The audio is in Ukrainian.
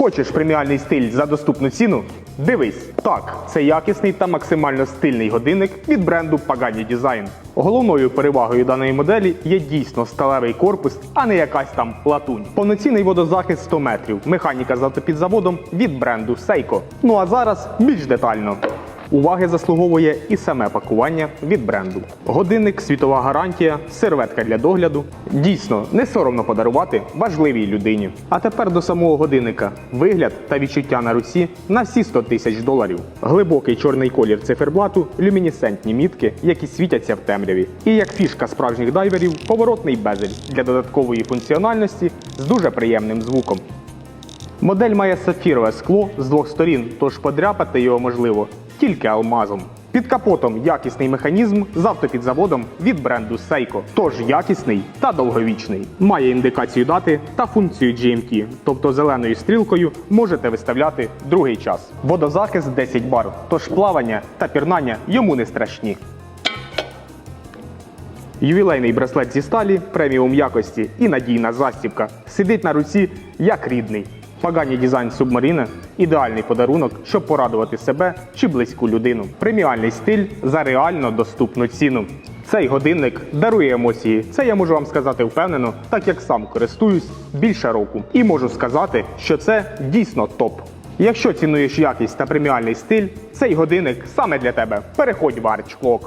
Хочеш преміальний стиль за доступну ціну? Дивись, так, це якісний та максимально стильний годинник від бренду Pagani Design. Головною перевагою даної моделі є дійсно сталевий корпус, а не якась там латунь. Повноцінний водозахист 100 метрів, механіка з автопідзаводом від бренду Seiko. Ну а зараз більш детально. Уваги заслуговує і саме пакування від бренду. Годинник, світова гарантія, серветка для догляду. Дійсно, не соромно подарувати важливій людині. А тепер до самого годинника. Вигляд та відчуття на руці на всі 100 тисяч доларів. Глибокий чорний колір циферблату, люмінесцентні мітки, які світяться в темряві. І як фішка справжніх дайверів, поворотний безель для додаткової функціональності з дуже приємним звуком. Модель має сапфірове скло з двох сторін, тож подряпати його можливо тільки алмазом. Під капотом якісний механізм з автопідзаводом від бренду Seiko, тож якісний та довговічний. Має індикацію дати та функцію GMT, тобто зеленою стрілкою можете виставляти другий час. Водозахист 10 бар, тож плавання та пірнання йому не страшні. Ювілейний браслет зі сталі, преміум якості і надійна застібка. Сидить на руці як рідний. Пагані дизайн субмарина ідеальний подарунок, щоб порадувати себе чи близьку людину. Преміальний стиль за реально доступну ціну. Цей годинник дарує емоції. Це я можу вам сказати впевнено, так як сам користуюсь більше року. І можу сказати, що це дійсно топ. Якщо цінуєш якість та преміальний стиль, цей годинник саме для тебе. Переходь в Arch.